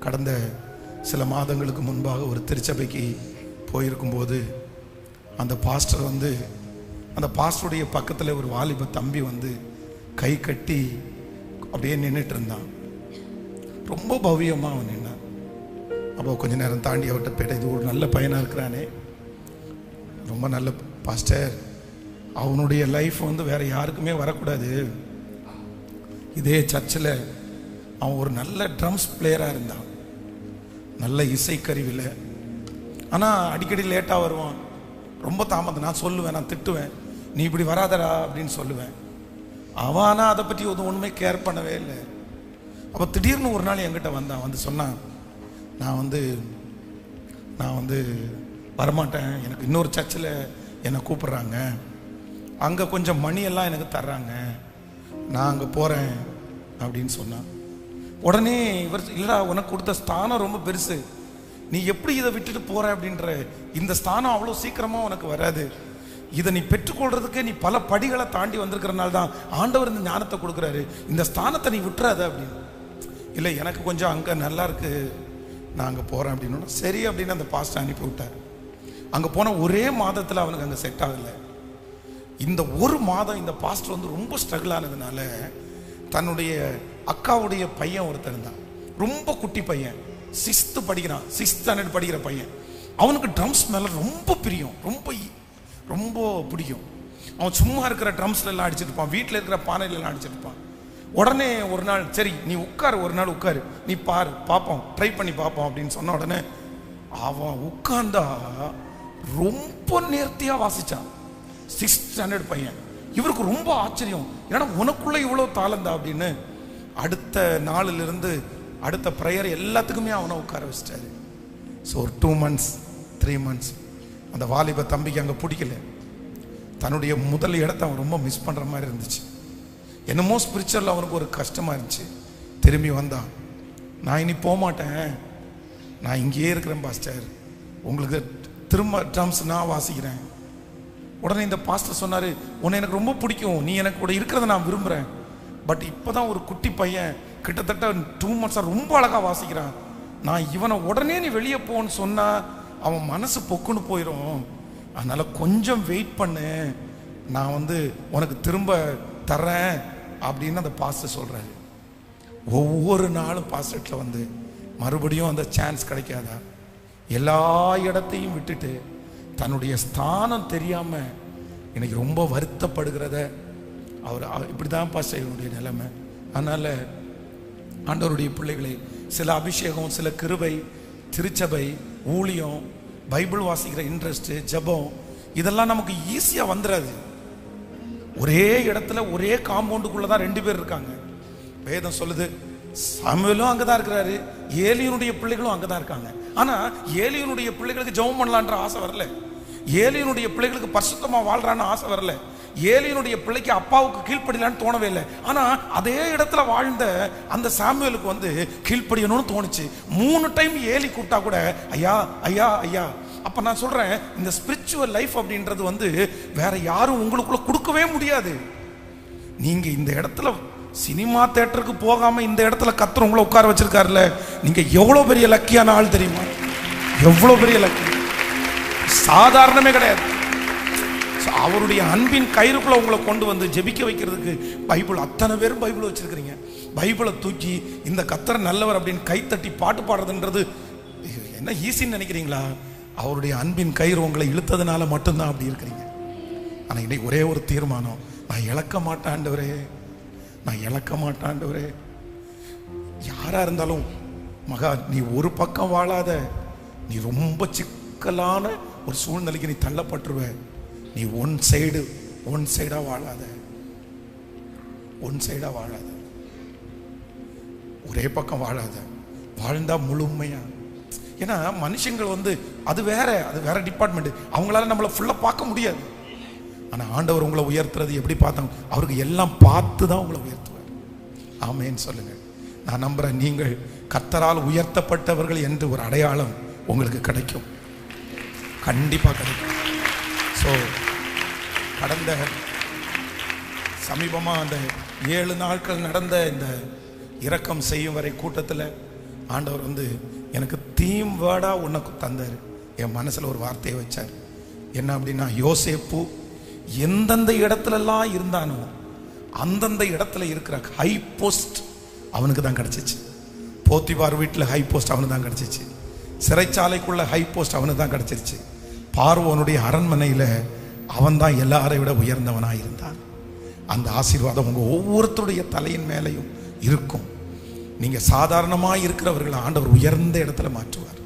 கடந்த சில மாதங்களுக்கு முன்பாக ஒரு திருச்சபைக்கு போயிருக்கும்போது அந்த பாஸ்டர் வந்து அந்த பாஸ்டருடைய பக்கத்தில் ஒரு வாலிப தம்பி வந்து கை கட்டி அப்படியே நின்றுட்டு இருந்தான். ரொம்ப பவ்யமாக அவன் நின்னான். அப்போ கொஞ்ச நேரம் தாண்டி அவர்கிட்ட போயிட்டு இது ஒரு நல்ல பையனாக இருக்கிறானே. ரொம்ப நல்ல பாஸ்டர் அவனுடைய லைஃப் வந்து வேற யாருக்குமே வரக்கூடாது. இதே சர்ச்சில் அவன் ஒரு நல்ல ட்ரம்ஸ் பிளேயராக இருந்தான். நல்ல இசைக்கருவியில். ஆனால் அடிக்கடி லேட்டாக வருவான். ரொம்ப தாமதம். நான் சொல்லுவேன் நான் திட்டுவேன். நீ இப்படி வராதடா அப்படின்னு சொல்லுவேன். அவன் ஆனால் அதை பற்றி ஒன்றும் ஒன்றுமே கேர் பண்ணவே இல்லை. அப்போ திடீர்னு ஒரு நாள் என்கிட்ட வந்தான். வந்து சொன்னான் நான் வந்து நான் வந்து வரமாட்டேன். எனக்கு இன்னொரு சர்ச்சில் என்னை கூப்பிட்றாங்க. அங்கே கொஞ்சம் மணியெல்லாம் எனக்கு தர்றாங்க. நான் அங்கே போகிறேன் அப்படின்னு சொன்னான். உடனே இவர் இல்லைடா உனக்கு கொடுத்த ஸ்தானம் ரொம்ப பெருசு. நீ எப்படி இதை விட்டுட்டு போற? அப்படின்ற இந்த ஸ்தானம் அவ்வளோ சீக்கிரமாக உனக்கு வராது. இதை நீ பெற்றுக்கொள்றதுக்கு நீ பல படிகளை தாண்டி வந்திருக்கிறனால தான் ஆண்டவர் இந்த ஞானத்தை கொடுக்குறாரு. இந்த ஸ்தானத்தை நீ விட்டுறாத அப்படின்னு. இல்லை எனக்கு கொஞ்சம் அங்கே நல்லா இருக்கு. நான் அங்கே போகிறேன் அப்படின்னு. சரி அப்படின்னு அந்த பாஸ்டர் அனுப்பி விட்டார். அங்கே போன ஒரே மாதத்தில் அவனுக்கு அங்கே செட் ஆகலை. இந்த ஒரு மாதம் இந்த பாஸ்டர் வந்து ரொம்ப ஸ்ட்ரகிள் ஆனதுனால தன்னுடைய அக்காவுடைய பையன் ஒருத்தன் இருந்தான். ரொம்ப குட்டி பையன். சிக்ஸ்த்து படிக்கிறான். சிக்ஸ்த் ஸ்டாண்டர்ட் படிக்கிற பையன். அவனுக்கு ட்ரம்ஸ் மேலே ரொம்ப பிரியம். ரொம்ப ரொம்ப பிடிக்கும். அவன் சும்மா இருக்கிற ட்ரம்ஸ்ல எல்லாம் வீட்டில் இருக்கிற பானையிலலாம் அடிச்சிருப்பான் உடனே ஒரு நாள் சரி நீ உட்காரு ஒரு நாள் உட்காரு. நீ பாரு பார்ப்போம் ட்ரை பண்ணி பார்ப்போம் அப்படின்னு சொன்ன உடனே அவன் உட்கார்ந்தா ரொம்ப நேர்த்தியாக வாசிச்சான். சிக்ஸ்த் ஸ்டாண்டர்ட் பையன். இவருக்கு ரொம்ப ஆச்சரியம். ஏன்னா உனக்குள்ள இவ்வளோ தாளந்தா அப்படின்னு அடுத்த நாளிலிருந்து அடுத்த ப்ரேயர் எல்லாத்துக்குமே அவனை உட்கார வச்சிட்டாரு. ஸோ ஒரு டூ மந்த்ஸ் த்ரீ மந்த்ஸ் அந்த வாலிப தம்பிக்கு அங்கே பிடிக்கல. தன்னுடைய முதல் இடத்த அவன் ரொம்ப மிஸ் பண்ணுற மாதிரி இருந்துச்சு. என்னமோ ஸ்பிரிச்சுவல் அவனுக்கு ஒரு கஷ்டமாக இருந்துச்சு. திரும்பி வந்தான். நான் இனி போக மாட்டேன். நான் இங்கேயே இருக்கிறேன் பாஸ்டர். உங்களுக்கு திரும்ப ட்ரம்ஸ் நான் வாசிக்கிறேன். உடனே இந்த பாஸ்டர் சொன்னார் உன்னை எனக்கு ரொம்ப பிடிக்கும். நீ எனக்கு கூட இருக்கிறத நான் விரும்புகிறேன் பட் இப்போ தான் ஒரு குட்டி பையன் கிட்டத்தட்ட டூ மந்த்ஸாக ரொம்ப அழகாக வாசிக்கிறான். நான் இவனை உடனே நீ வெளியே போன்னு சொன்னால் அவன் மனசு பொக்குன்னு போயிடும் அதனால் கொஞ்சம் வெயிட் பண்ணு. நான் வந்து உனக்கு திரும்ப தர்றேன் அப்படின்னு அந்த பாஸ்டர் சொல்கிறாரு ஒவ்வொரு நாளும் பாஸ்டர்ல வந்து மறுபடியும் அந்த சான்ஸ் கிடைக்காதா? எல்லா இடத்தையும் விட்டுட்டு தன்னுடைய ஸ்தானம் தெரியாமல் எனக்கு ரொம்ப வருத்தப்படுகிறத அவர் அவர் இப்படிதான் பாஸ்டர் என்னுடைய நிலைமை. அதனால் ஆண்டவருடைய பிள்ளைகளை சில அபிஷேகம் சில கிருபை திருச்சபை ஊழியம் பைபிள் வாசிக்கிற இன்ட்ரெஸ்ட்டு ஜெபம் இதெல்லாம் நமக்கு ஈஸியாக வந்துடாது ஒரே இடத்துல ஒரே காம்பவுண்டுக்குள்ளே தான் ரெண்டு பேர் இருக்காங்க. வேதம் சொல்லுது சாமுவேலும் அங்கதான் இருக்கிறாரு ஏலியனுடைய பிள்ளைகளும் அங்கே தான் இருக்காங்க. ஆனால் ஏலியனுடைய பிள்ளைகளுக்கு ஜெபம் பண்ணலான்ற ஆசை வரல. ஏலியனுடைய பிள்ளைகளுக்கு பரிசுத்தமாக வாழ்றான்னு ஆசை வரல. ஏலியனுடைய பிள்ளைக்கு அப்பாவுக்கு கீழ்ப்படியலான்னு தோணவே இல்லை. ஆனால் அதே இடத்துல வாழ்ந்த அந்த சாமியலுக்கு வந்து கீழ்ப்படியணும்னு தோணுச்சு. மூணு டைம் ஏலி கூப்பிட்டா கூட ஐயா ஐயா ஐயா. அப்போ நான் சொல்கிறேன் இந்த ஸ்பிரிச்சுவல் லைஃப் அப்படின்றது வந்து வேற யாரும் உங்களுக்குள்ள கொடுக்கவே முடியாது. நீங்கள் இந்த இடத்துல சினிமா தேட்டருக்கு போகாமல் இந்த இடத்துல கத்துற உங்களை உட்கார வச்சிருக்காருல்ல நீங்கள் எவ்வளோ பெரிய லக்கியான ஆள் தெரியுமா? எவ்வளோ பெரிய லக்கி சாதாரணமே கிடையாது. அவருடைய அன்பின் கயிறுக்குள்ள உங்களை கொண்டு வந்து ஜெபிக்க வைக்கிறதுக்கு பைபிள் அத்தனை பேரும் பைபிள் வச்சிருக்கிறீங்க. பைபிளை தூக்கி இந்த கத்தர் நல்லவர் அப்படின்னு கைத்தட்டி பாட்டு பாடுறதுன்றது என்ன ஈஸின்னு நினைக்கிறீங்களா? அவருடைய அன்பின் கயிறு உங்களை இழுத்ததுனால மட்டும்தான் அப்படி இருக்கிறீங்க. ஆனால் இன்னைக்கு ஒரே ஒரு தீர்மானம் நான் இழக்க மாட்டாண்டவரே நான் இழக்க மாட்டாண்டவரே யாரா இருந்தாலும் மகா நீ ஒரு பக்கம் வாழாத நீ ரொம்ப சிக்கலான ஒரு சூழ்நிலைக்கு நீ தள்ளப்பட்டுருவ. நீ ஒன் சைடு ஒன் சைடா வாழாத. ஒன் சைடா வாழாத. ஒரே பக்கம் வாழாத. வாழ்ந்தா முழுமையா. ஏன்னா மனுஷங்கள் வந்து அது வேற அது வேற டிபார்ட்மெண்ட் அவங்களால நம்மளை ஃபுல்லா பார்க்க முடியாது. ஆனா ஆண்டவர் உங்களை உயர்த்துறது எப்படி பார்த்தாங்க அவருக்கு எல்லாம் பார்த்து தான் உங்களை உயர்த்துவார். ஆமேன்னு சொல்லுங்க. நான் நம்புறேன் நீங்கள் கத்தரால் உயர்த்தப்பட்டவர்கள் என்று ஒரு அடையாளம் உங்களுக்கு கிடைக்கும். கண்டிப்பாக கிடைக்கும். ஸோ கடந்த சமீபமாக அந்த ஏழு நாட்கள் நடந்த இந்த இரக்கம் செய்யும் வரை கூட்டத்தில் ஆண்டவர் வந்து எனக்கு தீம் வேர்டாக உனக்கு தந்தார். என் மனசில் ஒரு வார்த்தையை வச்சார். என்ன அப்படின்னா யோசேப்பு எந்தெந்த இடத்துலலாம் இருந்தானோ அந்தந்த இடத்துல இருக்கிற ஹை போஸ்ட் அவனுக்கு தான் கிடச்சிச்சு. போத்திபார் வீட்டில் ஹை போஸ்ட் அவனுக்கு தான் கிடச்சிச்சு. சிறைச்சாலைக்குள்ள ஹை போஸ்ட் அவனுக்கு தான் கிடச்சிருச்சு. பார்வோனுடைய அரண்மனையில் அவன் தான் எல்லாரை விட உயர்ந்தவனாக இருந்தான் அந்த ஆசீர்வாதம் உங்கள் ஒவ்வொருத்தருடைய தலையின் மேலேயும் இருக்கும். நீங்கள் சாதாரணமாக இருக்கிறவர்களை ஆண்டவர் உயர்ந்த இடத்துல மாற்றுவார்.